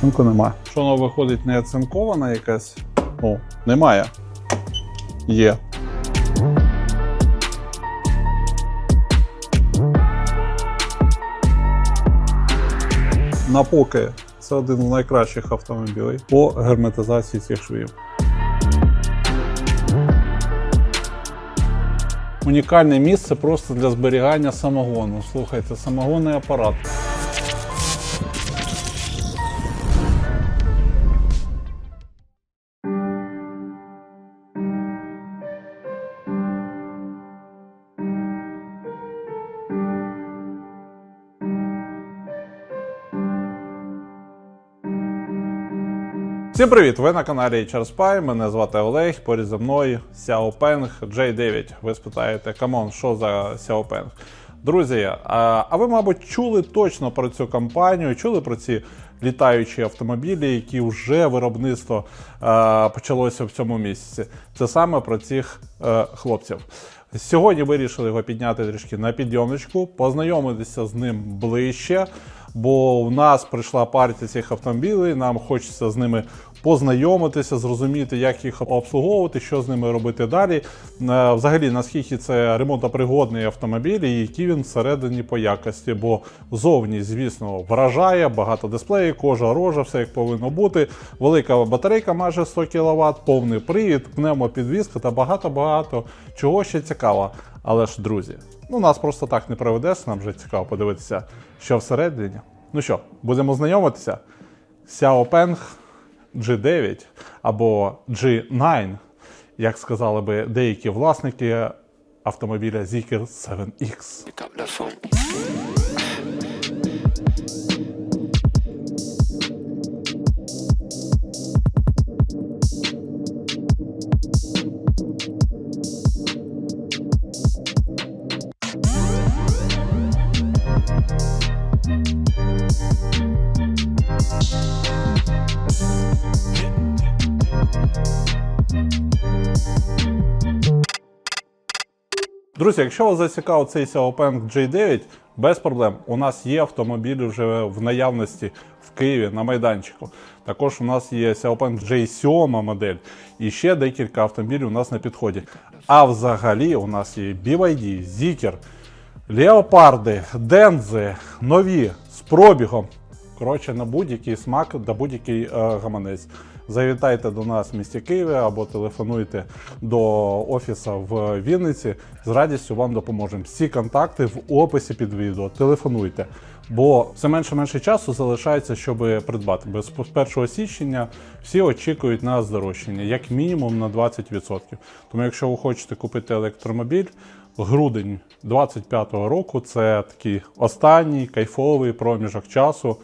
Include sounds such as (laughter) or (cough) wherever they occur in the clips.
Цинку немає. Що воно виходить не оцинкована якась? О, немає. Є. На поки це один з найкращих автомобілів по герметизації цих швів. Унікальне місце просто для зберігання самогону. Слухайте, самогонний апарат. Всім привіт! Ви на каналі HR Spy, Мене звати Олег. Поряд за мною Xiaopeng J9. Ви спитаєте, камон, що за Xiaopeng? Друзі, а, ви, мабуть, чули точно про цю компанію, чули про ці літаючі автомобілі, які вже виробництво почалося в цьому місяці. Це саме про цих е, хлопців. Сьогодні вирішили його підняти трішки на підйомничку, познайомитися з ним ближче бо в нас прийшла партія цих автомобілів. Нам хочеться з ними познайомитися, зрозуміти, як їх обслуговувати, що з ними робити далі. Е, Взагалі, наскільки це ремонтопригодний автомобіль, і який він всередині по якості, бо зовні, звісно, вражає, багато дисплеїв, кожа рожа, все як повинно бути. Велика батарейка, майже 100 кВт, повний привід, пневмопідвізка та багато-багато чого ще цікаво. Але ж, друзі, ну нас просто так не проведеш, нам вже цікаво подивитися, що всередині. Ну що, будемо знайомитися? Xiaopeng G9 або G9, як сказали би деякі власники автомобіля Zeekr 7X. Друзі, якщо вас зацікавив цей Xiaopeng J9, без проблем. У нас є автомобілі вже в наявності в Києві на майданчику. Також у нас є Xiaopeng J7 модель і ще декілька автомобілів у нас на підході. А взагалі у нас є BYD, Zeekr, Леопарди, Дензи, нові з пробігом. Коротше, на будь-який смак, на будь-який е, гаманець. Завітайте до нас в місті Києві або телефонуйте до офісу в Вінниці. З радістю вам допоможемо. Всі контакти в описі під відео. Телефонуйте. Бо все менше менше часу залишається, щоб придбати. Бо з 1 січня всі очікують на здорожчання, як мінімум на 20%. Тому, якщо ви хочете купити електромобіль, грудень 25-го року це такий останній кайфовий проміжок часу,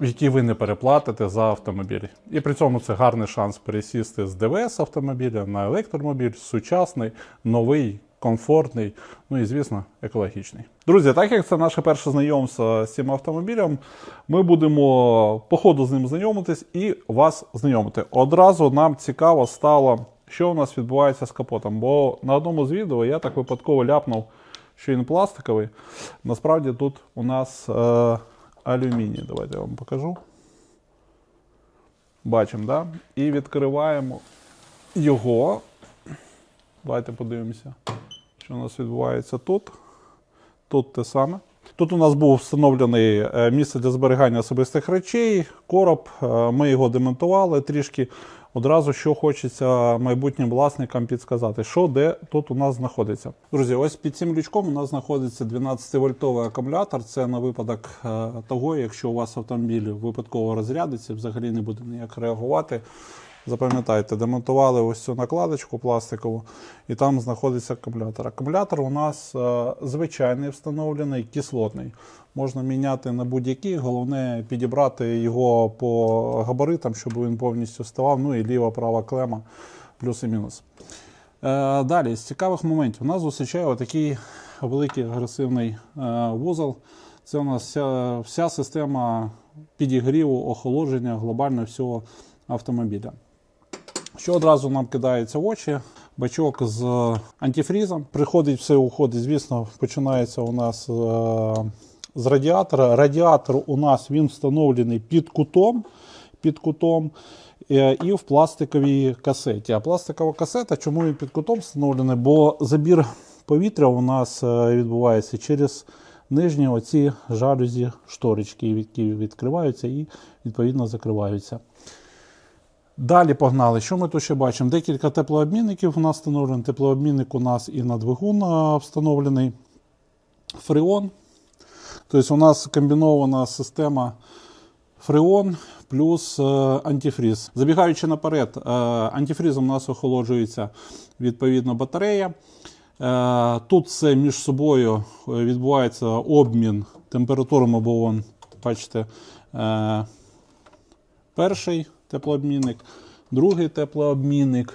який ви не переплатите за автомобіль. І при цьому це гарний шанс пересісти з ДВС автомобіля на електромобіль, сучасний, новий, комфортний, ну і, звісно, екологічний. Друзі, так як це наше перше знайомство з цим автомобілем, ми будемо по ходу з ним знайомитись і вас знайомити. Одразу нам цікаво стало, що у нас відбувається з капотом. Бо на одному з відео я так випадково ляпнув, що він пластиковий. Насправді тут у нас е, алюміній. Давайте я вам покажу. Бачимо, да? І відкриваємо його. Давайте подивимося, що у нас відбувається тут. Тут те саме. Тут у нас був встановлений е, місце для зберігання особистих речей, короб. Е, Ми його демонтували трішки. Одразу що хочеться майбутнім власникам підсказати, що де тут у нас знаходиться. Друзі, ось під цим лючком у нас знаходиться 12-вольтовий акумулятор. Це на випадок е, того, якщо у вас автомобіль випадково розрядиться, взагалі не буде ніяк реагувати. Запам'ятайте, демонтували ось цю накладочку пластикову, і там знаходиться акумулятор. Акумулятор у нас е, звичайний встановлений, кислотний. Можна міняти на будь-який, головне підібрати його по габаритам, щоб він повністю ставав. Ну і ліва-права клема, плюс і мінус. Е, далі, з цікавих моментів, у нас зустрічає отакий великий агресивний е, вузол. Це у нас вся, вся система підігріву, охолодження глобально всього автомобіля. Що одразу нам кидається в очі? Бачок з антифрізом. Приходить все, уходить. Звісно, починається у нас е, з радіатора. Радіатор у нас він встановлений під кутом. Під кутом е, і в пластиковій касеті. А пластикова касета, чому він під кутом встановлений? Бо забір повітря у нас е, відбувається через нижні оці жалюзі шторочки, які відкриваються і відповідно закриваються. Далі погнали. Що ми тут ще бачимо? Декілька теплообмінників у нас встановлено. Теплообмінник у нас і на двигун встановлений. Фреон. Тобто у нас комбінована система фреон плюс е, антифріз. Забігаючи наперед, е, антифрізом у нас охолоджується відповідно батарея. Е, Тут все між собою відбувається обмін температурами, бо вон, бачите, перший теплообмінник, другий теплообмінник.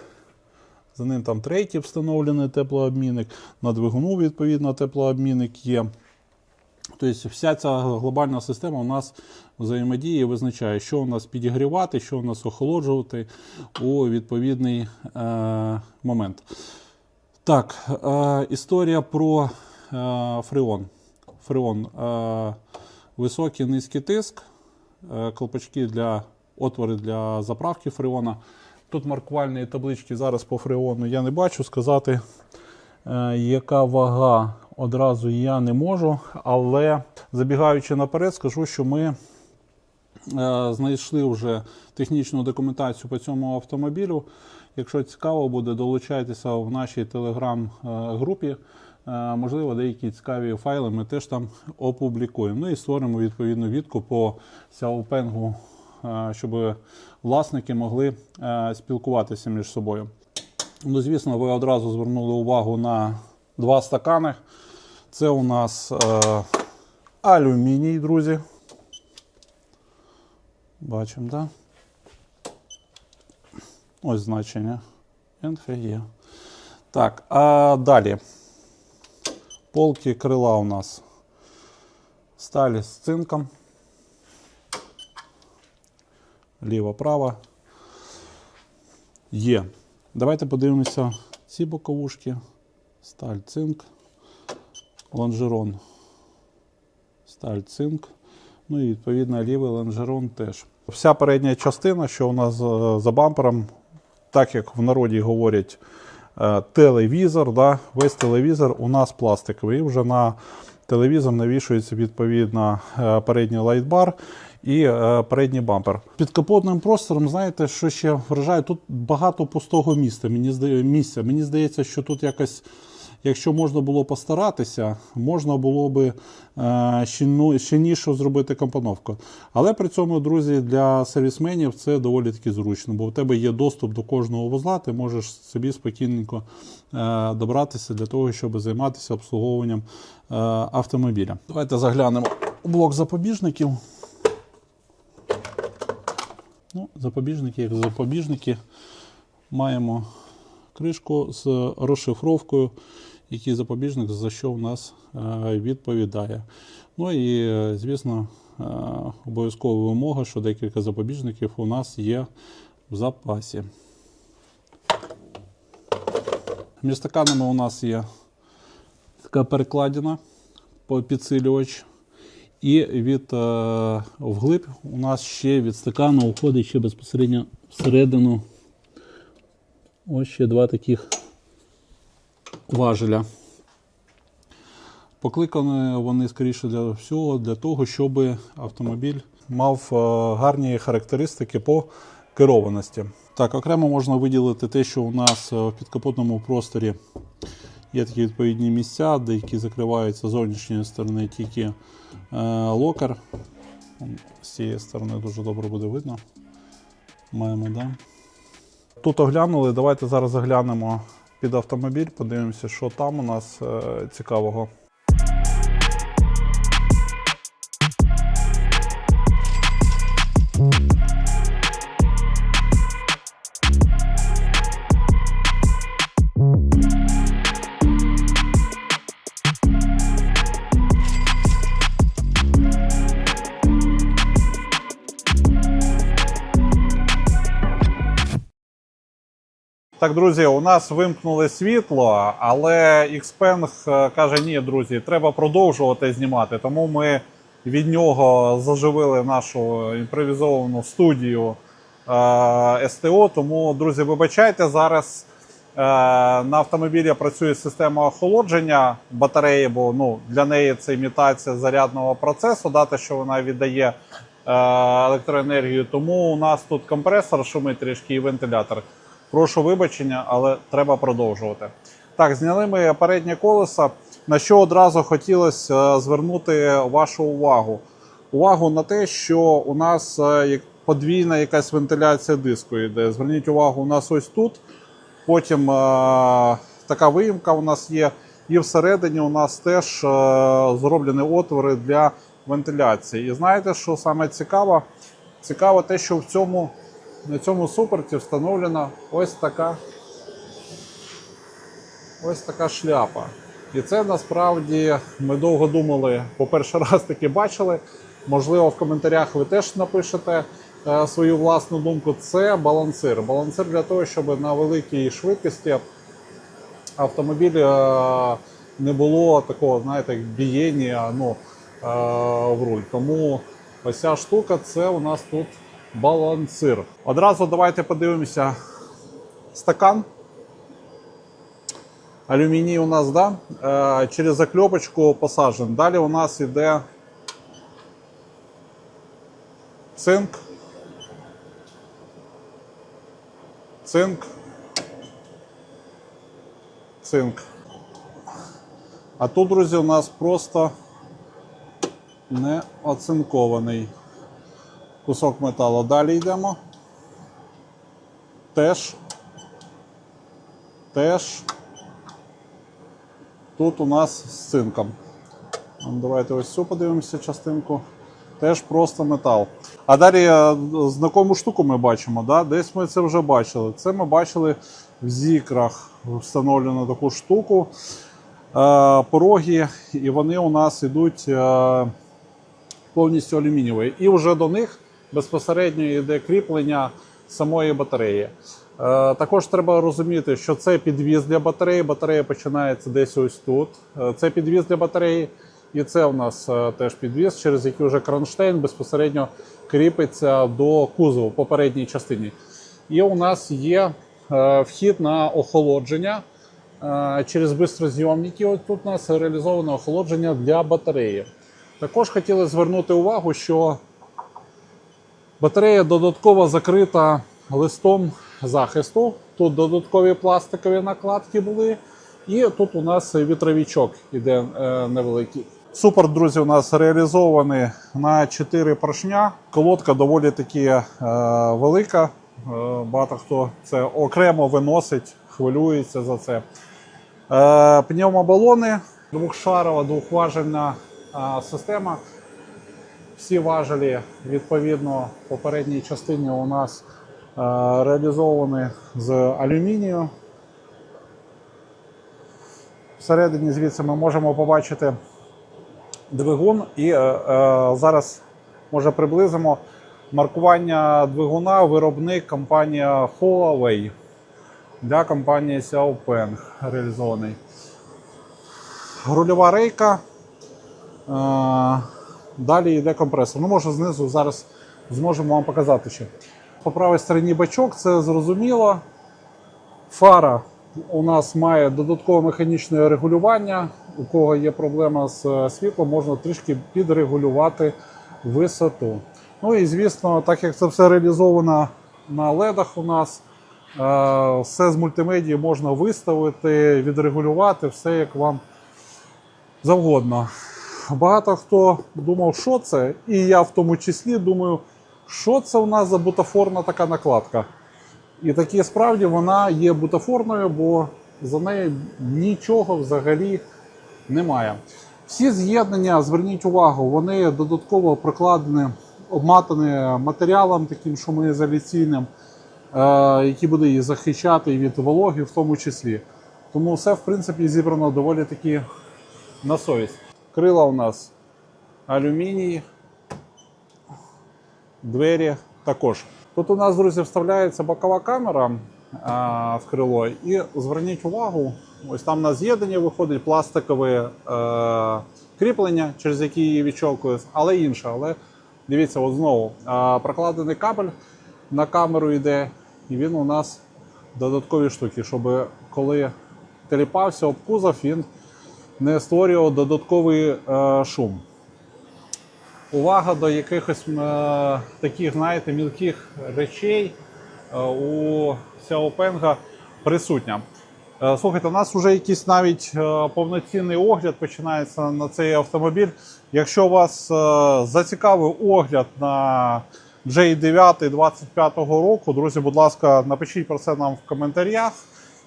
За ним там третій встановлений теплообмінник. На двигуну, відповідно, теплообмінник є. Тобто вся ця глобальна система у нас взаємодіє і визначає, що у нас підігрівати, що у нас охолоджувати у відповідний е, момент. Так, е, історія про е, фреон. Фреон. Е, високий низький тиск, е, колпачки для отвори для заправки фреона. Тут маркувальної таблички зараз по фреону я не бачу. Сказати, е, яка вага одразу я не можу. Але забігаючи наперед, скажу, що ми е, знайшли вже технічну документацію по цьому автомобілю. Якщо цікаво буде, долучайтеся в нашій телеграм-групі. Е, Можливо, деякі цікаві файли ми теж там опублікуємо. Ну і створимо відповідну відку по е, щоб власники могли е, спілкуватися між собою. Ну, звісно, ви одразу звернули увагу на два стакани. Це у нас е, алюміній, друзі. Бачимо, так? Да? Ось значення. НФГ. Так, а далі. Полки крила у нас сталі з цинком. Ліво-право. Є. Давайте подивимося ці боковушки. Сталь цинк. Лонжерон. Сталь цинк. Ну і відповідно лівий лонжерон теж. Вся передня частина, що у нас е, за бампером, так як в народі говорять, е, телевізор, да, весь телевізор у нас пластиковий. І вже на телевізор навішується відповідно е, передній лайтбар і е, передній бампер. Під капотним простором, знаєте, що ще вражає? Тут багато пустого місця. Мені здає, місця. Мені здається, що тут якось. Якщо можна було постаратися, можна було би е, щільніше зробити компоновку. Але при цьому, друзі, для сервісменів це доволі таки зручно, бо в тебе є доступ до кожного вузла, ти можеш собі спокійненько е, добратися для того, щоб займатися обслуговуванням е, автомобіля. Давайте заглянемо у блок запобіжників. Ну, запобіжники, як запобіжники, маємо кришку з розшифровкою, який запобіжник за що в нас е, відповідає. Ну і, е, звісно, е, обов'язкова вимога, що декілька запобіжників у нас є в запасі. Між стаканами у нас є така перекладина, підсилювач. І від е, вглиб у нас ще від стакану уходить ще безпосередньо всередину Ось ще два таких важеля. Покликані вони, скоріше для всього, для того, щоб автомобіль мав е, гарні характеристики по керованості. Так, окремо можна виділити те, що у нас е, в підкапотному просторі є такі відповідні місця, де які закриваються з зовнішньої сторони тільки е, локер. З цієї сторони дуже добре буде видно. Маємо, да? Тут оглянули, давайте зараз заглянемо під автомобіль, подивимося, що там у нас е, цікавого. Так, друзі, у нас вимкнули світло, але Xpeng е, каже: ні, друзі, треба продовжувати знімати. Тому ми від нього заживили нашу імпровізовану студію е, СТО. Тому, друзі, вибачайте, зараз е, на автомобілі працює система охолодження батареї, бо ну, для неї це імітація зарядного процесу, дати, що вона віддає е, електроенергію. Тому у нас тут компресор шумить трішки і вентилятор. Прошу вибачення, але треба продовжувати. Так, зняли ми переднє колесо. На що одразу хотілося е, звернути вашу увагу? Увагу на те, що у нас е, подвійна якась вентиляція диску йде. Зверніть увагу, у нас ось тут. Потім е, така виїмка у нас є. І всередині у нас теж зроблені отвори для вентиляції. І знаєте, що саме цікаво? Цікаво те, що в цьому, на цьому суперці встановлена ось така ось така шляпа. І це насправді ми довго думали, по перший (laughs) раз таки бачили. Можливо, в коментарях ви теж напишете е, свою власну думку. Це балансир. Балансир для того, щоб на великій швидкості автомобіль е, не було такого, знаєте, бієння ну, е, в руль. Тому ось ця штука це у нас тут балансир. Одразу давайте подивимося стакан. Алюміній у нас да, е, через закльопочку посаджен. Далі у нас іде цинк. Цинк. Цинк. А тут, друзі, у нас просто не оцинкований кусок металу. Далі йдемо. Теж. Теж. Тут у нас з цинком. Ну, Давайте ось цю подивимося частинку. Теж просто метал. А далі е, знакому штуку ми бачимо. Да? Десь ми це вже бачили. Це ми бачили в зікрах. Встановлено таку штуку. Е, пороги, і вони у нас йдуть е, повністю алюмінієві. І вже до них безпосередньо йде кріплення самої батареї. Е, Також треба розуміти, що це підвіз для батареї. Батарея починається десь ось тут. Е, Це підвіз для батареї. І це у нас е, теж підвіз, через який вже кронштейн безпосередньо кріпиться до кузову по передній частині. І у нас є вхід на охолодження через бистрозйомники. От тут у нас реалізоване охолодження для батареї. Також хотіли звернути увагу, що Батарея додатково закрита листом захисту. Тут додаткові пластикові накладки були. І тут у нас вітровічок іде е, невеликий. Супер, друзі, у нас реалізований на 4 поршня. Колодка доволі таки е, велика. Е, багато хто це окремо виносить, хвилюється за це. Пневмобалони, двохшарова, двохважельна система. Всі важелі, відповідно, в попередній частині у нас е, реалізовані з алюмінію. Всередині звідси ми можемо побачити двигун і е, е, зараз може приблизимо маркування двигуна виробник компанія Huawei для компанії Xiaopeng реалізований. Рульова рейка. Далі йде компресор. Ну, може, знизу зараз зможемо вам показати ще. По правій стороні бачок, це зрозуміло. Фара у нас має додаткове механічне регулювання. У кого є проблема з е, світлом, можна трішки підрегулювати висоту. Ну і звісно, так як це все реалізовано на ледах у нас, е, все з мультимедії можна виставити, відрегулювати, все як вам завгодно. Багато хто думав, що це, і я в тому числі думаю, що це у нас за бутафорна така накладка. І такі справді вона є бутафорною, бо за нею нічого взагалі немає. Всі з'єднання, зверніть увагу, вони додатково прокладені, обматані матеріалом таким шумоізоляційним, е, який буде її захищати від вологи в тому числі. Тому все, в принципі, зібрано доволі таки на совість. Крила у нас алюміній, двері також. Тут у нас, друзі, вставляється бокова камера а, в крило. І зверніть увагу, ось там на з'єднання виходить пластикові е, кріплення, через які її відщолкує, але інша. Але дивіться, от знову а, прокладений кабель на камеру йде, і він у нас додаткові штуки, щоб коли теліпався об кузов, він не створював додатковий е, шум. Увага до якихось е, таких, знаєте, мілких речей е, у Xiaopeng присутня. Е, Слухайте, у нас вже якийсь навіть е, повноцінний огляд починається на цей автомобіль. Якщо вас е, зацікавив огляд на J9 25-го року, друзі, будь ласка, напишіть про це нам в коментарях,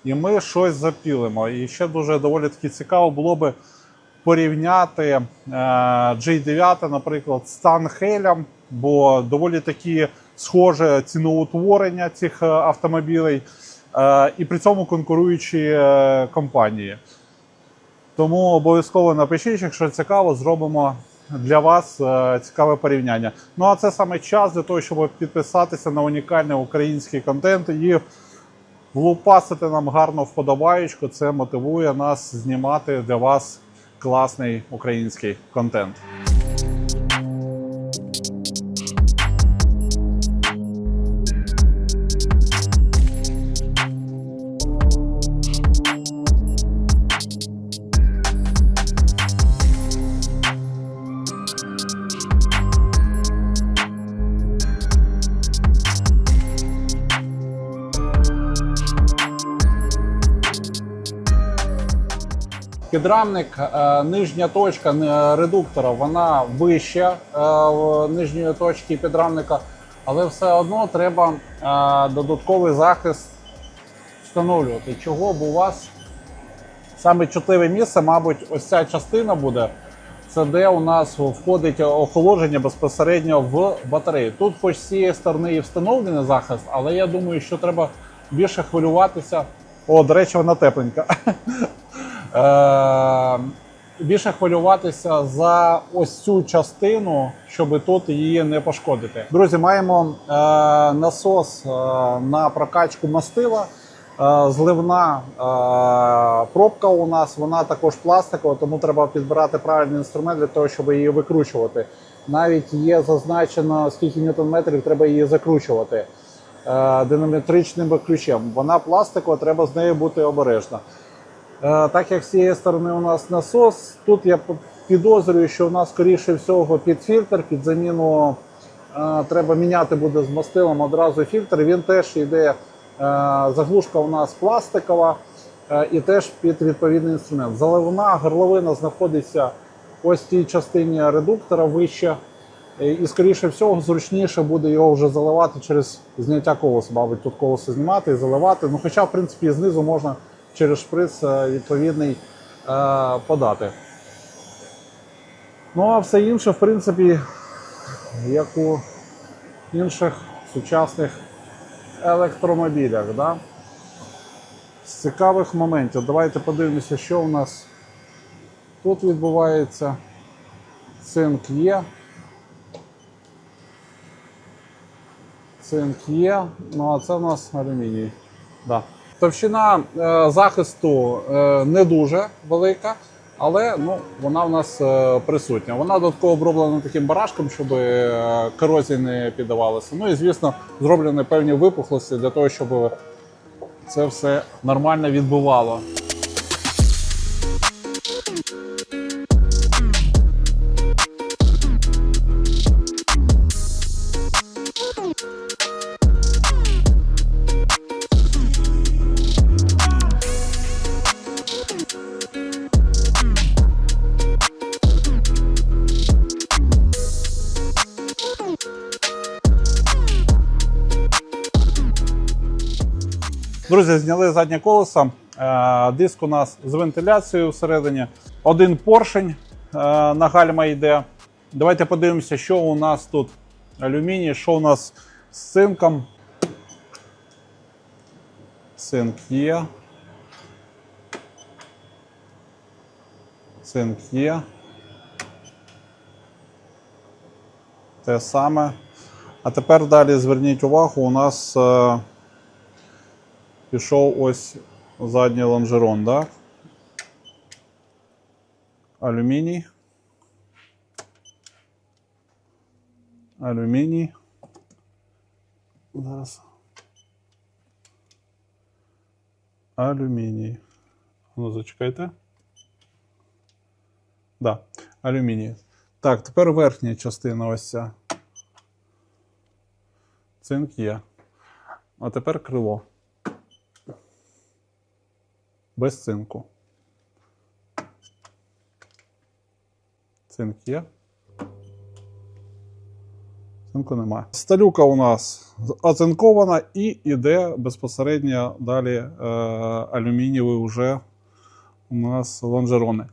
і ми щось запілимо. І ще дуже доволі таки цікаво було би порівняти е, J9, наприклад, з Танхелем, бо доволі таки схоже ціноутворення цих е, автомобілей, е, і при цьому конкуруючі компанії. Тому обов'язково напишіть, якщо цікаво, зробимо для вас цікаве порівняння. Ну а це саме час для того, щоб підписатися на унікальний український контент і влупасити нам гарно вподобаючку, Це мотивує нас знімати для вас класний український контент. Підрамник, е, нижня точка е, редуктора, вона вища е, нижньої точки підрамника, але все одно треба додатковий захист встановлювати. Чого бо у вас саме чутливе місце, мабуть, ось ця частина буде. Це де у нас входить охолодження безпосередньо в батареї. Тут, хоч з цієї сторони і встановлений захист, але я думаю, що треба більше хвилюватися. О, до речі, вона тепленька. (laughs) Е, більше хвилюватися за ось цю частину, щоб тут її не пошкодити. Друзі, маємо е, насос е, на прокачку мастила. Зливна е, пробка у нас, вона також пластикова, тому треба підбирати правильний інструмент для того, щоб її викручувати. Навіть є зазначено, скільки ньютон-метрів треба її закручувати е, динамітричним ключем. Вона пластикова, треба з нею бути обережно. Е, Так як з цієї сторони у нас насос, тут я підозрюю, що у нас скоріше всього під фільтр, під заміну е, треба міняти буде з мастилом одразу фільтр. Він теж йде, е, заглушка у нас пластикова і теж під відповідний інструмент. Заливна горловина знаходиться ось в цій частині редуктора вище. І, скоріше всього, зручніше буде його вже заливати через зняття колеса. Мабуть, тут колесо знімати і заливати. Ну, хоча, в принципі, знизу можна через шприц е, відповідний е, подати. Ну, а все інше, в принципі, як у інших сучасних електромобілях. Да? З цікавих моментів. Давайте подивимося, що у нас тут відбувається. Цинк є. Цинк є. Ну а це у нас алюміній. Да. Товщина е, захисту е, не дуже велика, але ну, вона в нас е, присутня. Вона додатково оброблена таким барашком, щоб корозії не піддавалася. Ну і звісно, зроблені певні випухлості для того, щоб це все нормально відбувало. Друзі, зняли заднє колесо. Е, Диск у нас з вентиляцією всередині. Один поршень е, на гальма йде. Давайте подивимося, що у нас тут алюміній, що у нас з цинком. Цинк є. Цинк є. Те саме. А тепер далі зверніть увагу, у нас пішов ось задній лонжерон, да? алюміній. Алюміній. Зараз. Алюміній. Ну, зачекайте. Да, алюміній. Так, тепер верхня частина ось ця. Цинк є. А тепер крило. Без цинку. Цинк є. Цинку немає. Сталюка у нас оцинкована і йде безпосередньо далі е, алюмінієвий вже у нас лонжерони.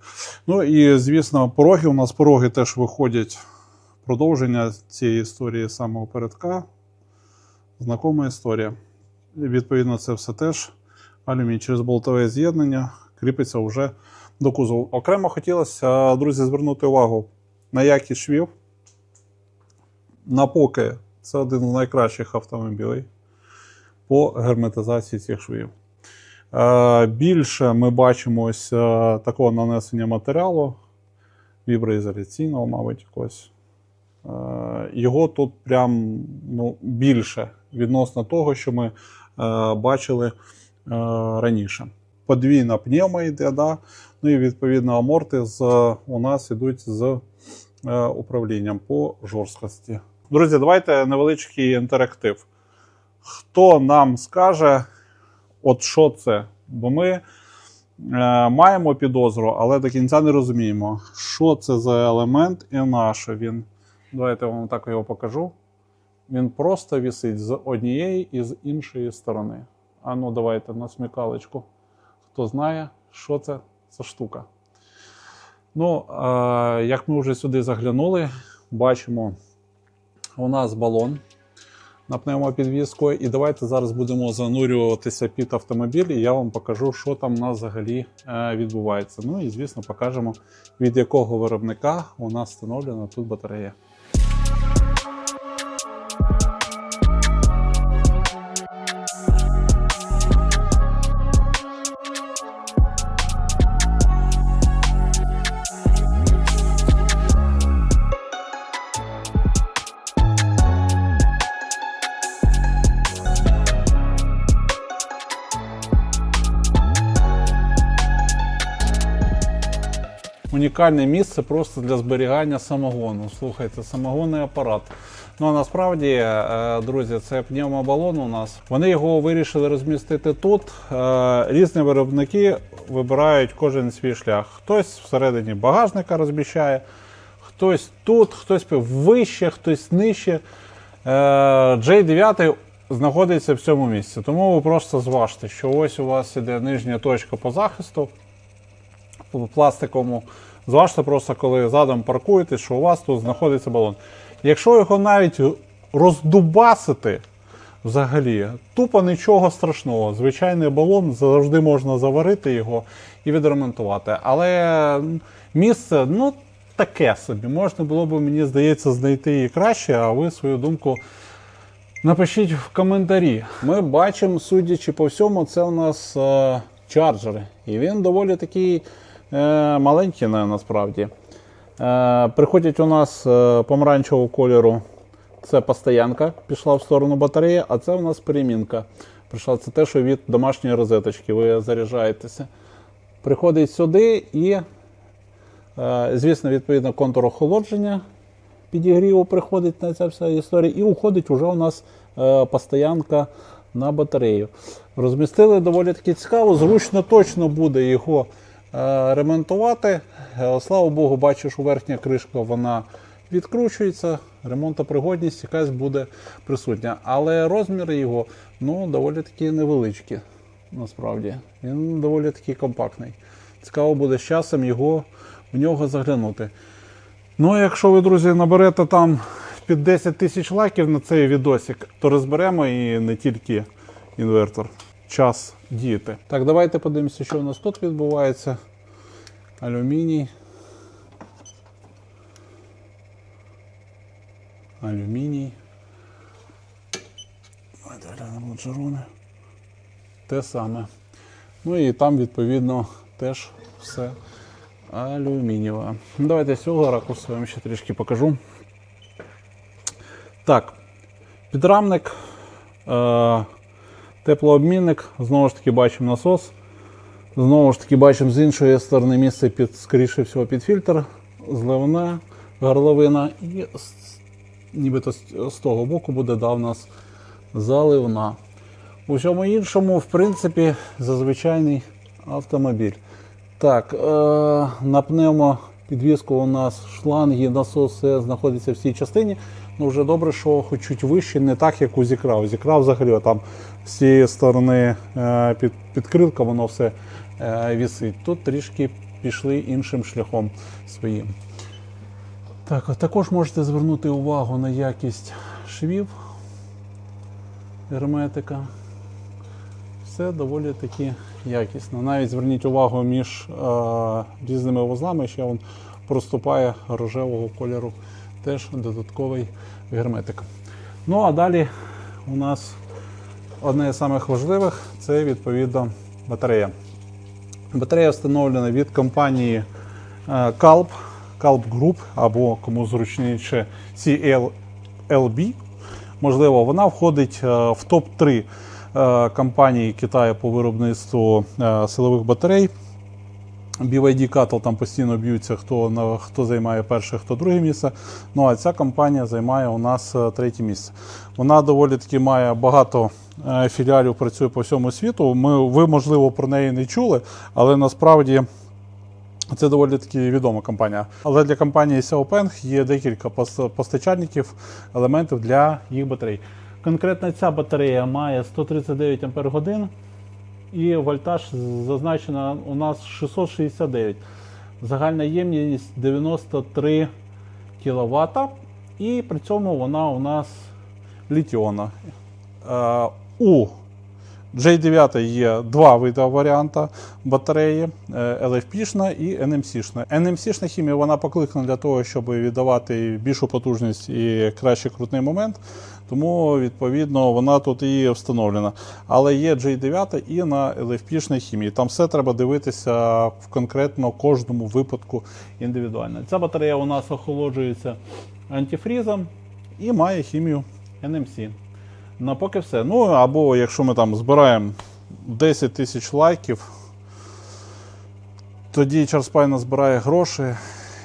Ну і звісно, пороги. У нас пороги теж виходять продовження цієї історії самого передка. Знакома історія. Відповідно, це все теж алюміній через болтове з'єднання кріпиться вже до кузову. Окремо хотілося, друзі, звернути увагу на якість швів. На поки це один з найкращих автомобілів по герметизації цих швів. Е, Більше ми бачимо ось е, такого нанесення матеріалу, віброізоляційного, мабуть, якогось. Е, Його тут прям ну, більше відносно того, що ми бачили раніше. Подвійна пневма йде, да? ну і відповідно аморти з, у нас йдуть з е, управлінням по жорсткості. Друзі, давайте невеличкий інтерактив. Хто нам скаже, от що це? Бо ми е, маємо підозру, але до кінця не розуміємо, що це за елемент і на що він. Давайте я вам так його покажу. Він просто вісить з однієї і з іншої сторони. А ну, давайте на смікалочку. Хто знає, що це за штука. Ну, е, як ми вже сюди заглянули, бачимо, у нас балон на пневмопідвізку. І давайте зараз будемо занурюватися під автомобіль, і я вам покажу, що там у нас взагалі е, відбувається. Ну і, звісно, покажемо, від якого виробника у нас встановлена тут батарея. Унікальне місце просто для зберігання самогону. Слухайте, самогонний апарат. Ну а насправді, е, друзі, це пневмобалон у нас. Вони його вирішили розмістити тут. Е, Різні виробники вибирають кожен свій шлях. Хтось всередині багажника розміщає, хтось тут, хтось вище, хтось нижче. Е, J9 знаходиться в цьому місці. Тому ви просто зважте, що ось у вас іде нижня точка по захисту по пластиковому. Зважте просто, коли задом паркуєте, що у вас тут знаходиться балон. Якщо його навіть роздубасити, взагалі, тупо нічого страшного. Звичайний балон завжди можна заварити його і відремонтувати. Але місце, ну, таке собі. Можна було б, мені здається, знайти і краще, а ви свою думку. Напишіть в коментарі. Ми бачимо, судячи по всьому, це у нас е, чарджери. І він доволі такий е, маленький на, насправді. Е, приходять у нас е, помаранчевого кольору. Це постоянка, пішла в сторону батареї, а це у нас перемінка. Прийшла це те, що від домашньої розеточки ви заряджаєтеся. Приходить сюди і, звісно, відповідно контур охолодження підігріву приходить на ця вся історія, і уходить вже у нас постоянка на батарею. Розмістили доволі таки цікаво, зручно точно буде його ремонтувати. Е, слава Богу, бачу, що верхня кришка вона відкручується, ремонтопригодність якась буде присутня. Але розміри його ну, доволі таки невеличкі. Насправді, він доволі таки компактний. Цікаво буде з часом його в нього заглянути. Ну, якщо ви, друзі, наберете там під 10 тисяч лайків на цей відосик, то розберемо і не тільки інвертор. Час діяти. Так, давайте подивимося, що у нас тут відбувається. Алюміній. Алюміній. Давайте глянемо лонжерони. Те саме. Ну і там, відповідно, теж все алюмінієва. Давайте з цього ракурсу вам ще трішки покажу. Так, підрамник, е, теплообмінник, знову ж таки бачимо насос. Знову ж таки бачимо з іншої сторони місце під, скоріше всього, під фільтр, зливна горловина і нібито з, того боку буде да, у нас заливна. У всьому іншому, в принципі, зазвичайний автомобіль. Так, е, на пневмо підвіску у нас шланги, насос, все знаходиться в цій частині. Ну, вже добре, що хоч чуть вище, не так, як у Зікра. У Зікра взагалі там з цієї сторони е, під, підкрилка, воно все е, вісить. Тут трішки пішли іншим шляхом своїм. Так, також можете звернути увагу на якість швів герметика. Все доволі таки якісно. Навіть зверніть увагу між е, різними вузлами, ще він проступає рожевого кольору. Теж додатковий герметик. Ну а далі у нас одне з самих важливих це відповідно батарея. Батарея встановлена від компанії е, Calp, Calp Group або кому зручніше CLB. Можливо, вона входить е, в топ-3 е, компаній Китаю по виробництву силових батарей. BYD Cattle там постійно б'ються, хто, на, хто займає перше, хто друге місце. Ну а ця компанія займає у нас е, третє місце. Вона доволі таки має багато е, філіалів, працює по всьому світу. Ми, ви, можливо, про неї не чули, але насправді це доволі таки відома компанія. Але для компанії Xiaopeng є декілька постачальників елементів для їх батарей. Конкретно ця батарея має 139 Ах і вольтаж зазначено у нас 669. Загальна ємність 93 кВт. І при цьому вона у нас літіонна. Е, у J9 є два види варіанта батареї: е, LFP-шна і NMC-шна. NMC-шна хімія вона покликана для того, щоб віддавати більшу потужність і кращий крутний момент. Тому, відповідно, вона тут і встановлена. Але є J9 і на LFP-шній хімії. Там все треба дивитися в конкретно кожному випадку індивідуально. Ця батарея у нас охолоджується антифрізом і має хімію NMC. На поки все. Ну або якщо ми там збираємо 10 тисяч лайків, тоді Pine збирає гроші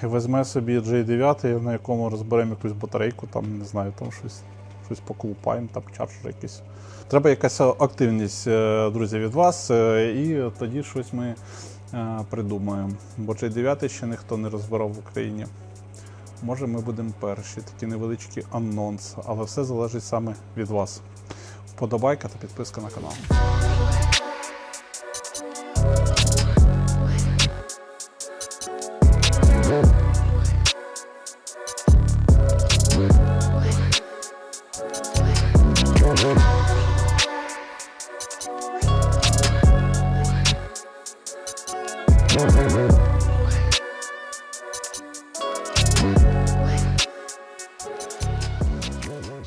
візьме собі J9, на якому розберемо якусь батарейку, там, не знаю, там щось, щось поколупаємо, там чарджер якийсь. Треба якась активність, е, друзі, від вас, е, і тоді щось ми е, придумаємо. Бо J9 ще ніхто не розбирав в Україні. Може, ми будемо перші, такі невеличкий анонс, але все залежить саме від вас. Вподобайка та підписка на канал.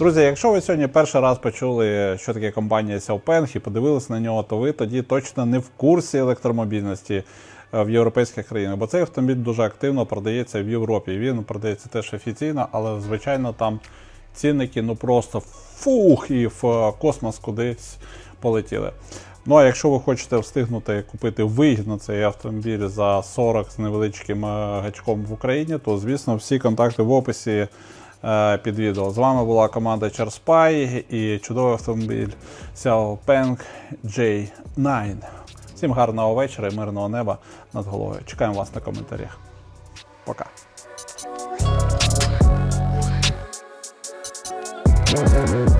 Друзі, якщо ви сьогодні перший раз почули, що таке компанія Xiaopeng і подивилися на нього, то ви тоді точно не в курсі електромобільності е, в європейських країнах, бо цей автомобіль дуже активно продається в Європі. Він продається теж офіційно, але звичайно там цінники ну просто фух і в е, космос кудись полетіли. Ну а якщо ви хочете встигнути купити вигідно цей автомобіль за 40 з невеличким е, гачком в Україні, то звісно всі контакти в описі Е, під. З вами була команда Черспай і чудовий автомобіль Xiaopeng J9. Всім гарного вечора і мирного неба над головою. Чекаємо вас на коментарях. Пока. Mm-hmm.